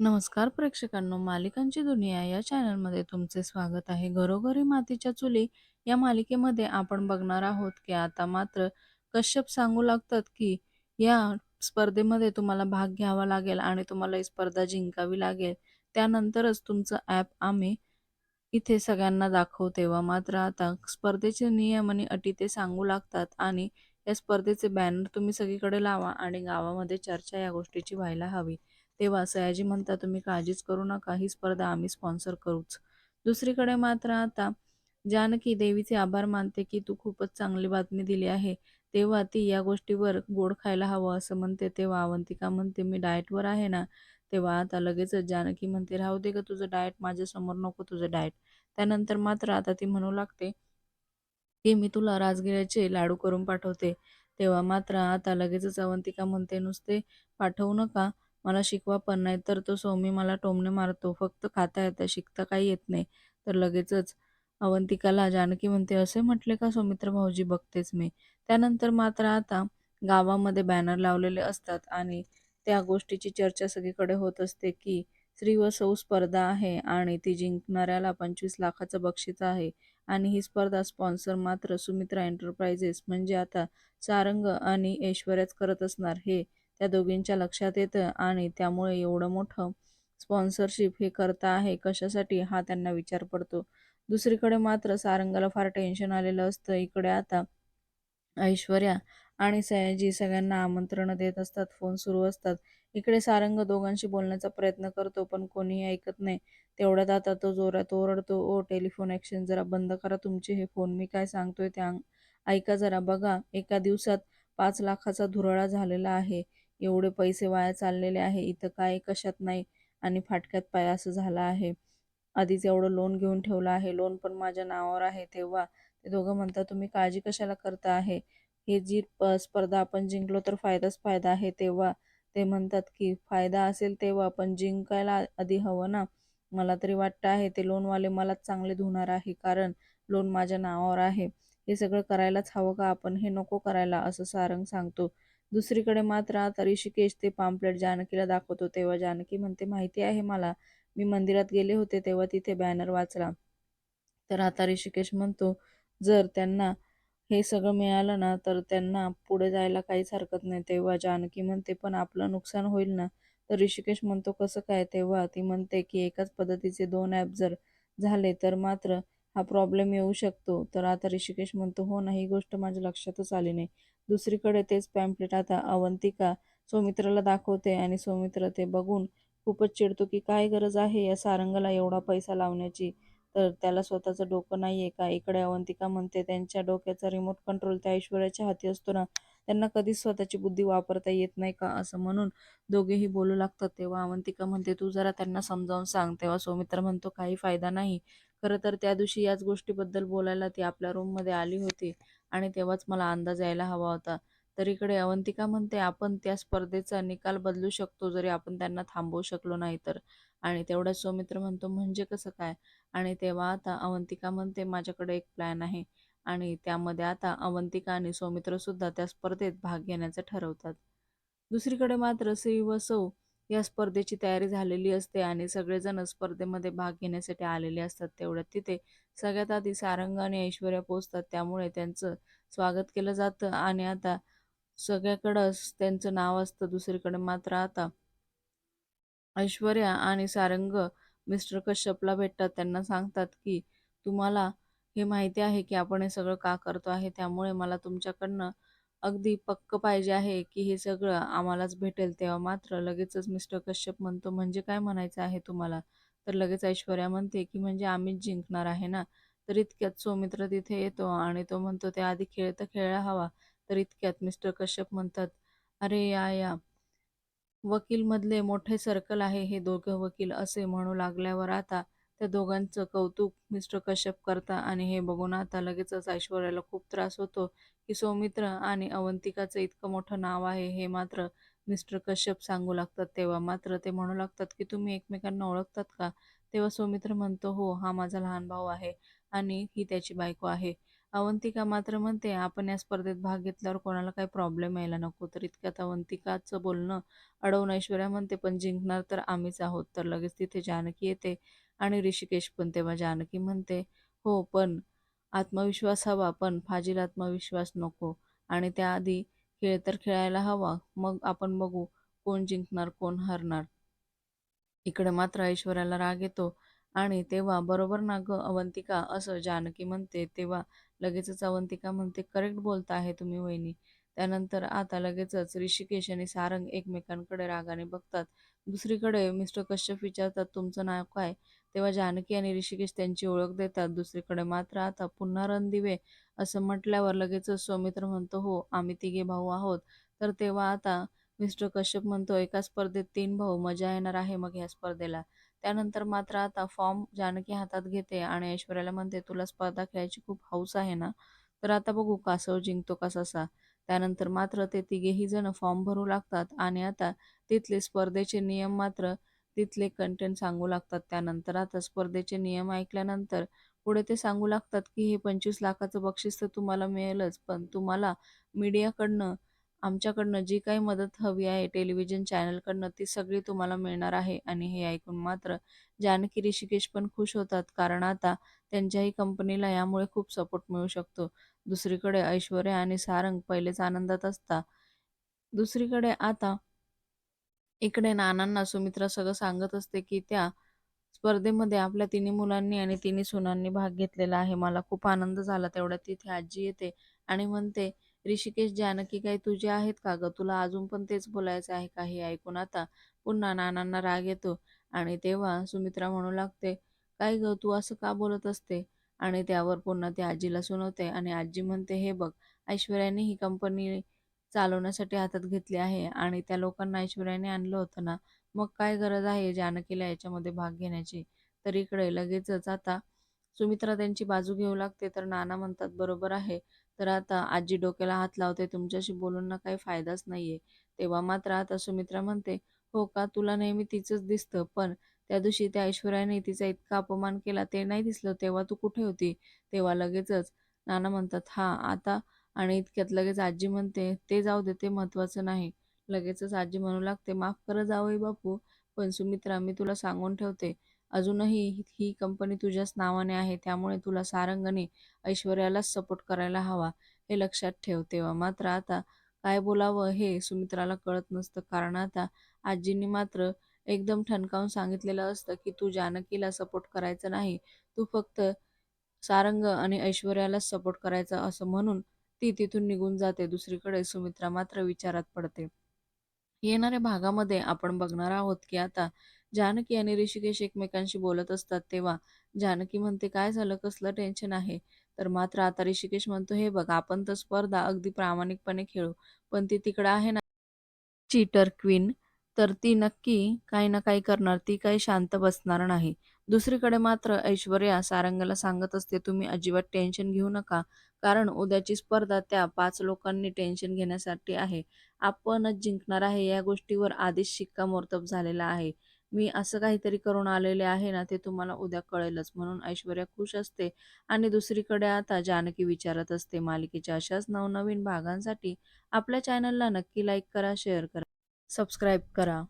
नमस्कार प्रेक्षकांनो, मालिकांची दुनिया या चॅनलमध्ये तुमचे स्वागत आहे. घरोघरी मातीच्या चुली या मालिकेमध्ये आपण बघणार आहोत की आता मात्र कश्यप सांगू लागतात की या स्पर्धेमध्ये तुम्हाला भाग घ्यावा लागेल आणि तुम्हाला ही स्पर्धा जिंकावी लागेल. त्यानंतरच तुमचं ॲप आम्ही इथे सगळ्यांना दाखवू. तेव्हा मात्र आता स्पर्धेचे नियम आणि अटी ते सांगू लागतात आणि या स्पर्धेचे बॅनर तुम्ही सगळीकडे लावा आणि गावामध्ये चर्चा या गोष्टीची व्हायला हवी. तेव्हा सयाजी म्हणतात, तुम्ही काळजीच करू नका, ही स्पर्धा आम्ही स्पॉन्सर करूच. दुसरीकडे मात्र आता जानकी देवीचे आभार मानते की तू खूपच चांगली बातमी दिली आहे. तेव्हा ती या गोष्टीवर गोड खायला हवं असं म्हणते. तेव्हा अवंतिका म्हणते, मी डाएटवर आहे ना. तेव्हा आता लगेचच जानकी म्हणते, राहू दे ग तुझं डाएट, माझ्यासमोर नको तुझं डाएट. त्यानंतर मात्र आता ती म्हणू लागते की मी तुला राजगिऱ्याचे लाडू करून पाठवते. तेव्हा मात्र आता लगेचच अवंतिका म्हणते, नुसते पाठवू नका, मला शिकवा पण, नाही तर तो सौमी मला टोमणे मारतो. फक्त खाता येतं, शिकता काही येत नाही. तर लगेचच अवंतिकाला जानकी म्हणते, असे म्हटले का सौमित्र भाऊजी, बघतेच मी. त्यानंतर मात्र आता गावामध्ये बॅनर लावलेले असतात आणि त्या गोष्टीची चर्चा सगळीकडे होत असते की स्त्री व सौ स्पर्धा आहे आणि ती जिंकणाऱ्याला पंचवीस लाखाचं बक्षीस आहे आणि ही स्पर्धा स्पॉन्सर मात्र सुमित्रा एंटरप्राइजेस म्हणजे आता सारंग आणि ऐश्वर्याच करत असणार हे त्या दोघींच्या लक्षात येतं आणि त्यामुळे एवढं मोठं स्पॉन्सरशिप हे करता आहे कशासाठी हा त्यांना विचार पडतो. दुसरीकडे मात्र सारंगाला फार टेन्शन आलेलं असतं. इकडे आता ऐश्वर्या आणि सयाजी सगळ्यांना आमंत्रण देत असतात. फोन सुरू असतात. इकडे सारंग दोघांशी बोलण्याचा प्रयत्न करतो पण कोणीही ऐकत नाही. तेवढ्यात आता तो जोरात ओरडतो, ओ टेलिफोन ॲक्शन जरा बंद करा तुमचे हे फोन. मी काय सांगतोय ते ऐका जरा. बघा एका दिवसात पाच लाखाचा धुरळा झालेला आहे. एवढे पैसे वाया चाललेले आहे. इथं काय कशात नाही आणि फाटक्यात पाय असं झालं आहे. आधीच एवढं लोन घेऊन ठेवलं आहे. लोन पण माझ्या नावावर आहे. तेव्हा ते दोघं म्हणतात, तुम्ही काळजी कशाला करता आहे? ही जी स्पर्धा आपण जिंकलो तर फायदाच फायदा आहे. तेव्हा ते म्हणतात की फायदा असेल तेव्हा आपण जिंकायला आधी हवं ना. मला तरी वाटतं आहे ते लोनवाले मलाच चांगले धुणार आहे कारण लोन माझ्या नावावर आहे. हे सगळं करायलाच हवं का आपण? हे नको करायला असं सारंग सांगतो. दुसरीकडे मात्र आता ऋषिकेश ते पाम्पलेट जानकीला दाखवतो. तेव्हा जानकी म्हणते, माहिती आहे मला. मी मंदिरात गेले होते तेव्हा तिथे बॅनर वाचला. तर आता ऋषिकेश म्हणतो, जर त्यांना हे सगळं मिळालं ना तर त्यांना पुढे जायला काहीच हरकत नाही. तेव्हा जानकी म्हणते, पण आपलं नुकसान होईल ना. तर ऋषिकेश म्हणतो, कसं काय? तेव्हा ती म्हणते की एकाच पद्धतीचे दोन ॲप जर झाले तर मात्र हा प्रॉब्लेम येऊ शकतो. तर आता ऋषिकेश म्हणतो, हो ना, ही गोष्ट माझ्या लक्षातच आली नाही. दुसरीकडे तेच पॅम्पलेट आता अवंतिका सौमित्राला दाखवते आणि सौमित्र ते बघून खूपच चिडतो की काय गरज आहे या सारंगाला एवढा पैसा लावण्याची. तर त्याला स्वतःचं डोकं नाही आहे का? इकडे अवंतिका म्हणते, त्यांच्या डोक्याचा रिमोट कंट्रोल त्या ऐश्वर्याच्या हाती असतो ना. त्यांना कधीच स्वतःची बुद्धी वापरता येत नाही का? असं म्हणून दोघेही बोलू लागतात. तेव्हा अवंतिका म्हणते, तू जरा त्यांना समजावून सांग. तेव्हा सौमित्र म्हणतो, काही फायदा नाही. खरं तर त्या दिवशी याच गोष्टीबद्दल बोलायला ती आपल्या रूममध्ये आली होती आणि तेव्हाच मला अंदाज यायला हवा होता. तर इकडे अवंतिका म्हणते, आपण त्या स्पर्धेचा निकाल बदलू शकतो जरी आपण त्यांना थांबवू शकलो नाही तर. आणि तेवढा सौमित्र म्हणतो, म्हणजे कसं काय? आणि तेव्हा आता अवंतिका म्हणते, माझ्याकडे एक प्लॅन आहे. आणि त्यामध्ये आता अवंतिका आणि सौमित्रसुद्धा त्या स्पर्धेत भाग घेण्याचं ठरवतात. दुसरीकडे मात्र श्री व सौ या स्पर्धेची तयारी झालेली असते आणि सगळेजण स्पर्धेमध्ये भाग घेण्यासाठी आलेले असतात. तेवढ्यात तिथे सगळ्यात आधी सारंग आणि ऐश्वर्या पोचतात त्यामुळे त्यांचं स्वागत केलं जातं आणि आता सगळ्याकडंच त्यांचं नाव असतं. दुसरीकडे मात्र आता ऐश्वर्या आणि सारंग मिस्टर कश्यपला भेटतात. त्यांना सांगतात की तुम्हाला हे माहिती आहे की आपण हे सगळं का करतो आहे. त्यामुळे मला तुमच्याकडनं अगदी पक्क पाहिजे आहे की हे सगळं आम्हालाच भेटेल. तेव्हा मात्र लगेचच मिस्टर कश्यप म्हणतो, म्हणजे काय म्हणायचं आहे तुम्हाला? तर लगेच ऐश्वर्या म्हणते की म्हणजे आम्हीच जिंकणार आहे ना. तर इतक्यात सौमित्र तिथे येतो आणि तो म्हणतो, त्या आधी खेळ तर खेळायला हवा. तर इतक्यात मिस्टर कश्यप म्हणतात, अरे या या वकीलमधले मोठे सर्कल आहे हे दोघं वकील असे म्हणू लागल्यावर आता त्या दोघांचं कौतुक मिस्टर कश्यप करता आणि हे बघून आता लगेचच ऐश्वर्याला खूप त्रास होतो की सौमित्र आणि अवंतिकाचं इतकं मोठं नाव आहे हे मात्र मिस्टर कश्यप सांगू लागतात. तेव्हा मात्र ते म्हणू लागतात की तुम्ही एकमेकांना ओळखतात का? तेव्हा सौमित्र म्हणतो, हो, हा माझा लहान भाऊ आहे आणि ही त्याची बायको आहे. अवंतिका मात्र म्हणते आपण या स्पर्धेत भाग घेतल्यावर कोणाला काही प्रॉब्लेम यायला नको तर इतक्यात अवंतिकाचं बोलणं अडवून ऐश्वर्या म्हणते पण जिंकणार तर आम्हीच आहोत तर लगेच तिथे जानकी येते आणि ऋषिकेश पण तेव्हा जानकी म्हणते हो पण आत्मविश्वास हवा पण फाजील आत्मविश्वास नको. आणि त्याआधी खेळ तर खेळायला हवा मग आपण बघू कोण जिंकणार कोण हरणार. इकडे मात्र ऐश्वर्याला राग येतो आणि तेव्हा बरोबर ना ग अवंतिका असं जानकी म्हणते तेव्हा लगेचच अवंतिका म्हणते करेक्ट बोलता आहे तुम्ही वहिनी. त्यानंतर आता लगेचच ऋषिकेश आणि सारंग एकमेकांकडे रागाने बघतात. दुसरीकडे मिस्टर कश्यप विचारतात तुमचं नाव काय? तेव्हा जानकी आणि ऋषिकेश त्यांची ओळख देतात. दुसरीकडे मात्र आता पुन्हा रणदिवे असं म्हटल्यावर लगेचच सौमित्र म्हणतो हो आम्ही तिघे भाऊ आहोत. तर तेव्हा आता मिस्टर कश्यप म्हणतो एका स्पर्धेत तीन भाऊ मजा येणार आहे मग ह्या स्पर्धेला. त्यानंतर मात्र आता फॉर्म जानकी हातात घेते आणि ऐश्वर्याला म्हणते तुला स्पर्धा खेळायची खूप हौस आहे ना? तर आता बघू कासव जिंकतो का ससा त्यानंतर मात्र ते तिघेही जण फॉर्म भरू लागतात आणि आता तिथले स्पर्धेचे नियम मात्र तिथले कंटेंट सांगू लागतात. त्यानंतर आता स्पर्धेचे नियम ऐकल्यानंतर पुढे ते सांगू लागतात की हे पंचवीस लाखाचं बक्षीस तर तुम्हाला मिळेलच पण तुम्हाला मीडियाकडनं आमच्याकडनं जी काही मदत हवी आहे टेलिव्हिजन चॅनलकडनं ती सगळी तुम्हाला मिळणार आहे. आणि हे ऐकून मात्र जानकी ऋषिकेश पण खुश होतात कारण आता त्यांच्याही कंपनीला यामुळे खूप सपोर्ट मिळू शकतो. दुसरीकडे ऐश्वर्या आणि सारंग पहिलेच आनंदात असता. दुसरीकडे आता इकडे नानांना सुमित्रा सगळं सांगत असते की त्या स्पर्धेमध्ये आपल्या तिन्ही मुलांनी आणि तिन्ही सुनांनी भाग घेतलेला आहे. मला खूप आनंद झाला तेवढ्या तिथे आजी येते आणि म्हणते ऋषिकेश जानकी काही तुझे आहेत का ग? तुला अजून पण तेच बोलायचं आहे का हे ऐकून? आता पुन्हा नानांना राग येतो आणि तेव्हा सुमित्रा म्हणू लागते काय ग तू असं का बोलत असते? आणि त्यावर पुन्हा ती आजीला सुनवते आणि आजी म्हणते हे बघ ऐश्वर्याने ही कंपनी चालवण्यासाठी हातात घेतली आहे आणि त्या लोकांना ऐश्वर्याने आणलं होतं ना मग काय गरज आहे जानकीला याच्यामध्ये भाग घेण्याची? तर इकडे लगेचच आता सुमित्रा त्यांची बाजू घेऊ लागते तर नाना म्हणतात बरोबर आहे तर आता आजी डोक्याला हात लावते तुमच्याशी बोलून ना काही फायदाच नाहीये. तेव्हा मात्र आता सुमित्रा म्हणते हो का तुला नेहमी तिचंच दिसतं पण त्या दिवशी त्या ऐश्वर्याने तिचा इतका अपमान केला ते नाही दिसलं तेव्हा तू कुठे होती? तेव्हा लगेचच नाना म्हणतात हा आता आणि इतक्यात लगेच आजी म्हणते ते जाऊ दे ते महत्वाचं नाही. लगेचच आजी म्हणू लागते माफ कर जावई बापू पण सुमित्रा मी तुला सांगून ठेवते अजूनही ही कंपनी तुझ्याच नावाने आहे त्यामुळे तुला सारंगने ऐश्वर्यालाच सपोर्ट करायला हवा हे लक्षात ठेव. तेव्हा मात्र आता काय बोलावं हे सुमित्राला कळत नसतं कारण आता आजींनी मात्र एकदम ठणकावून सांगितलेलं असतं की तू जानकीला सपोर्ट करायचं नाही तू फक्त सारंग आणि ऐश्वर्यालाच सपोर्ट करायचा असं म्हणून ती तिथून निघून जाते दुसरीकडे सुमित्रा मात्र विचारात पडते. येणाऱ्या भागामध्ये आपण बघणार आहोत की आता जानकी आणि ऋषिकेश एकमेकांशी बोलत असतात तेव्हा जानकी म्हणते काय झालं? कसलं टेन्शन आहे? तर मात्र आता ऋषिकेश म्हणतो हे बघ आपण तर स्पर्धा अगदी प्रामाणिकपणे खेळू पण ती तिकडं आहे ना चीटर क्वीन तर ती नक्की काही ना काही करणार ती काही शांत बसणार नाही. दुसरीकडे मात्र ऐश्वर्या सारंगला सांगत असते तुम्ही अजिबात टेन्शन घेऊ नका. कारण उद्याची स्पर्धा त्या पाच लोकांनी टेन्शन घेण्यासाठी आहे. आपणच जिंकणार आहे या गोष्टीवर आधीच शिक्कामोर्तब झालेला आहे. मी असं काहीतरी करून आलेले आहे ना ते तुम्हाला उद्या कळेलच. म्हणून ऐश्वर्या खुश असते आणि दुसरीकडे आता जानकी विचारत असते मालिकेच्या अशाच नवनवीन भागांसाठी आपल्या चॅनलला नक्की लाईक करा शेअर करा सबस्क्राईब करा.